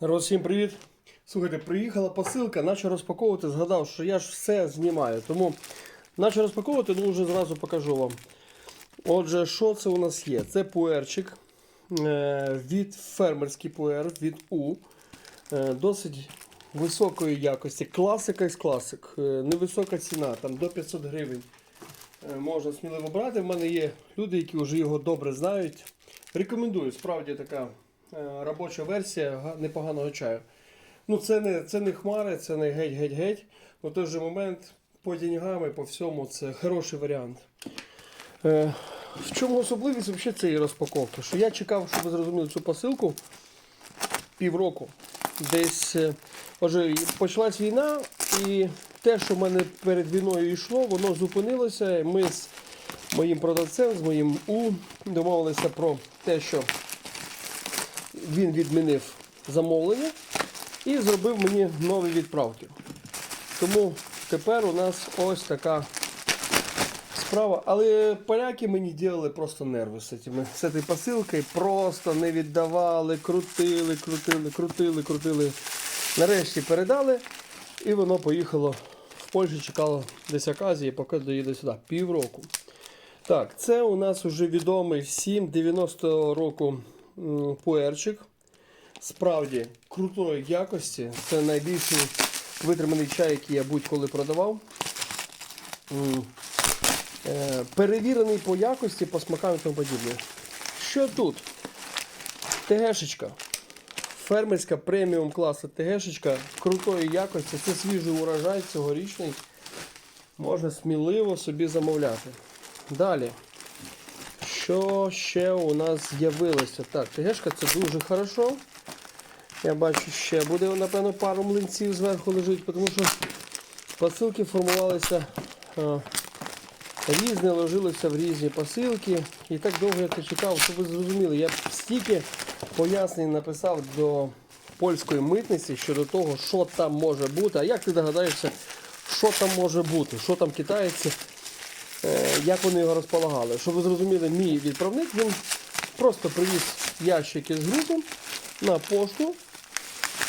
Народ, всім привіт! Слухайте, приїхала посилка, наче розпаковувати, згадав, що я ж все знімаю. Тому наче розпаковувати, ну вже зразу покажу вам. Отже, що це у нас є? Це пуерчик е, від фермерський пуер від У. Е, досить високої якості. Класика із класик. Е, невисока ціна, там до 500 гривень. Можна сміливо брати. В мене є люди, які вже його добре знають. Рекомендую, справді така робоча версія непоганого чаю. Ну, це не, це не хмари, це не геть-геть-геть. У той же момент по деньгам і по всьому це хороший варіант. Е, в чому особливість взагалі цієї розпаковки? Що я чекав, щоб ви зрозуміли цю посилку півроку. Десь, е, отже, почалась війна, і те, що в мене перед війною йшло, воно зупинилося. Ми з моїм продавцем, з моїм У, домовилися про те, що він відмінив замовлення і зробив мені нові відправки. Тому тепер у нас ось така справа. Але поляки мені ділили просто нерви з цими, з цією посилкою. Просто не віддавали, крутили, крутили, крутили, крутили. Нарешті передали, і воно поїхало в Польщу, чекало десь оказії, поки доїде сюди. Півроку. Так, це у нас вже відомий всім 90 року пуерчик. Справді крутої якості. Це найбільший витриманий чай, який я будь-коли продавав. Е, Перевірений по якості, по смакам і тому подібне. Що тут? ТГшечка. Фермерська преміум класу ТГшечка крутої якості. Це свіжий урожай цьогорічний. Можна сміливо собі замовляти. Далі. Що ще у нас з'явилося? Так, ТГшка це дуже хорошо. Я бачу, ще буде, напевно, пару млинців зверху лежить, тому що посилки формувалися а, різні, ложилися в різні посилки. І так довго я це чекав, щоб ви зрозуміли. Я стільки пояснень написав до польської митниці щодо того, що там може бути. А як ти догадаєшся, що там може бути, що там китайці, е, як вони його розполагали. Щоб ви зрозуміли, мій відправник він просто привіз ящики з грузом на пошту.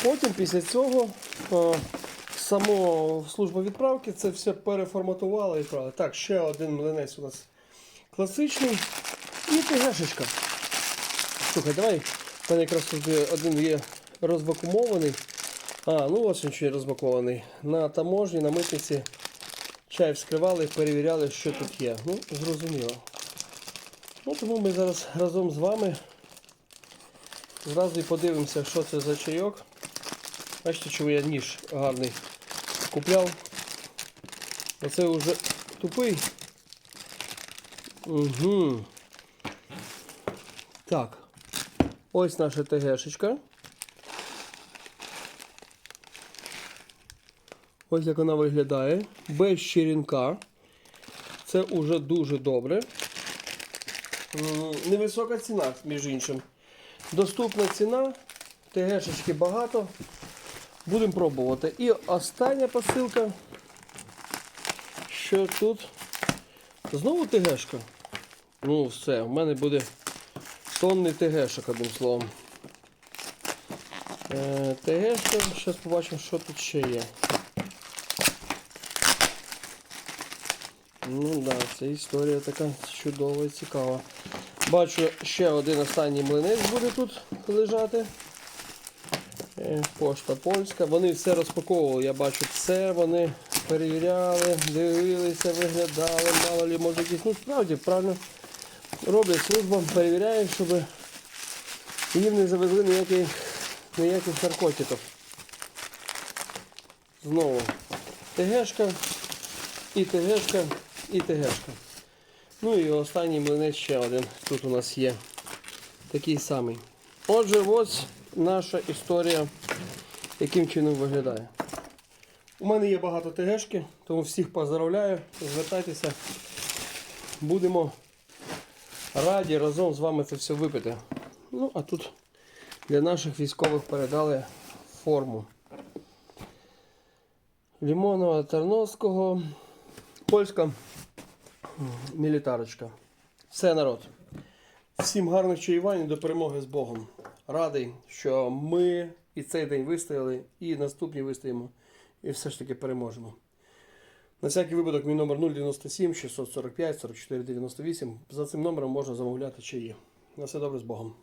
Потім після цього е, само служба відправки це все переформатувала і відправила. Так, ще один млинець у нас класичний. І ТГшечка. Слухай, давай. У якраз тут один є розвакумований. А, ну ось він ще розбакований. На таможні, на митниці чай вскривали, перевіряли, що тут є. Ну, зрозуміло. Ну, тому ми зараз разом з вами зразу і подивимося, що це за чайок. Бачите, чого я ніж гарний купляв. Оце вже тупий. Угу. Так. Ось наша ТГшечка. Ось як вона виглядає. Без черенка. Це уже дуже добре. Невисока ціна, між іншим. Доступна ціна. ТГшечки багато. Будемо пробувати. І остання посилка. Що тут? Знову ТГшка. Ну, все, в мене буде тонний ТГшок, одним словом. Е, ТГшка, зараз побачимо, що тут ще є. Ну так, да, це історія така чудова і цікава. Бачу, ще один останній млинець буде тут лежати. Е, Пошта польська. Вони все розпаковували, я бачу, це вони перевіряли, дивилися, виглядали, мало ли може якісь. Ну справді правильно роблять служба, перевіряють, щоб їм не завезли ніяких, ніяких наркотиків. Знову ТГшка, і ТГшка, і ТГшка. Ну і останній млинець ще один. Тут у нас є такий самий. Отже, ось наша історія, яким чином виглядає. У мене є багато ТГшки, тому всіх поздравляю. Звертайтеся. Будемо раді разом з вами це все випити. Ну, а тут для наших військових передали форму. Лімонова Тарновського. Польська мілітарочка. Все народ. Всім гарних чаювань і до перемоги з Богом. Радий, що ми і цей день вистояли, і наступні вистоїмо, і все ж таки переможемо. На всякий випадок, мій номер 097 645 44 98. За цим номером можна замовляти чаї. На все добре з Богом.